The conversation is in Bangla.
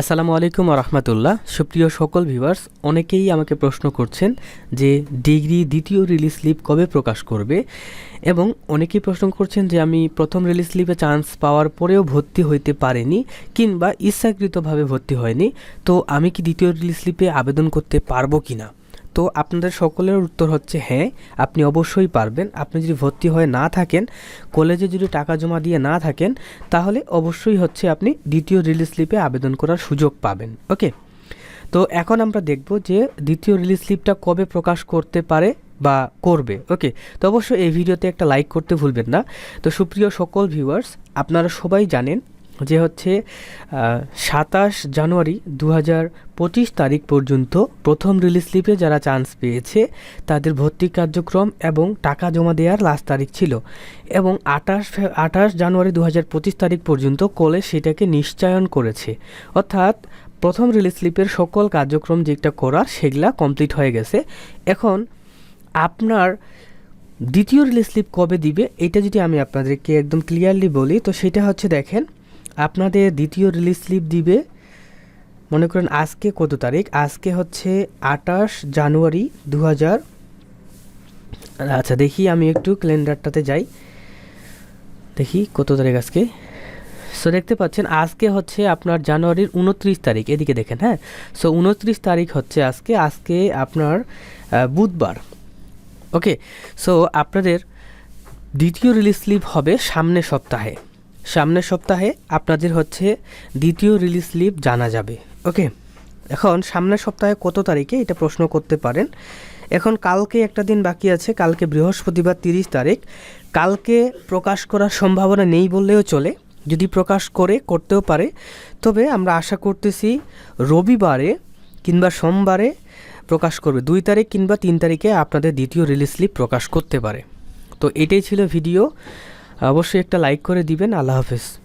আসসালামু আলাইকুম রহমতুল্লাহ সুপ্রিয় সকল ভিউয়ার্স, অনেকেই আমাকে প্রশ্ন করছেন যে ডিগ্রি দ্বিতীয় রিলিজ স্লিপ কবে প্রকাশ করবে? এবং অনেকেই প্রশ্ন করছেন যে আমি প্রথম রিলিজ স্লিপে চান্স পাওয়ার পরেও ভর্তি হইতে পারিনি কিংবা ইচ্ছাকৃতভাবে ভর্তি হয়নি। তো আমি কি দ্বিতীয় রিলিজ স্লিপে আবেদন করতে পারব কি না তো আপনাদের সকলের উত্তর হচ্ছে হ্যাঁ আপনি অবশ্যই পারবেন। আপনি যদি ভর্তি হয়ে না থাকেন, কলেজে যদি টাকা জমা দিয়ে না থাকেন, তাহলে অবশ্যই হচ্ছে আপনি দ্বিতীয় রিলিজ স্লিপে আবেদন করার সুযোগ পাবেন। ওকে? তো এখন আমরা দেখব যে দ্বিতীয় রিলিজ স্লিপটা কবে প্রকাশ করতে পারে বা করবে। ওকে? তো অবশ্যই এই ভিডিওতে একটা লাইক করতে ভুলবেন না। তো সুপ্রিয় সকল ভিউয়ার্স আপনারা সবাই জানেন যে হচ্ছে সাতাশ জানুয়ারি দু হাজার পঁচিশ তারিখ পর্যন্ত প্রথম রিলিজ স্লিপে যারা চান্স পেয়েছে, তাদের ভর্তি কার্যক্রম এবং টাকা জমা দেওয়ার লাস্ট তারিখ ছিল। এবং আঠাশ আঠাশ জানুয়ারি দু হাজার পঁচিশ তারিখ পর্যন্ত কলেজ সেটাকে নিশ্চয়ন করেছে। অর্থাৎ প্রথম রিলিজ স্লিপের সকল কার্যক্রম যেটা করার সেগুলা কমপ্লিট হয়ে গেছে। এখন আপনার দ্বিতীয় রিলিজ স্লিপ কবে দিবে, এটা যদি আমি আপনাদেরকে একদম ক্লিয়ারলি বলি, তো সেটা হচ্ছে দেখেন আপনাদের দ্বিতীয় রিলিজ স্লিপ দিবে। মনে করেন আজকে কত তারিখ? আজকে হচ্ছে আঠাশ জানুয়ারি দু হাজার আচ্ছা দেখি আমি একটু ক্যালেন্ডারটাতে যাই। দেখি কত তারিখ আজকে। সো দেখতে পাচ্ছেন, আজকে হচ্ছে আপনার জানুয়ারির উনত্রিশ তারিখ। এদিকে দেখেন হ্যাঁ? সো উনত্রিশ তারিখ হচ্ছে আজকে। আজকে আপনার বুধবার। ওকে সো আপনাদের দ্বিতীয় রিলিজ স্লিপ হবে সামনের সপ্তাহে। সামনের সপ্তাহে আপনাদের হচ্ছে দ্বিতীয় রিলিজ স্লিপ জানা যাবে। ওকে এখন সামনের সপ্তাহে কত তারিখে এটা প্রশ্ন করতে পারেন। এখন কালকে একটা দিন বাকি আছে, কালকে বৃহস্পতিবার তিরিশ তারিখ। কালকে প্রকাশ করার সম্ভাবনা নেই বললেও চলে, যদি প্রকাশ করে, করতেও পারে। তবে আমরা আশা করতেছি রবিবারে কিংবা সোমবারে প্রকাশ করবে। দুই তারিখ কিংবা তিন তারিখে আপনাদের দ্বিতীয় রিলিজ স্লিপ প্রকাশ করতে পারে। তো এটাই ছিল ভিডিও অবশ্যই একটা লাইক করে দিবেন আল্লাহ হাফেজ।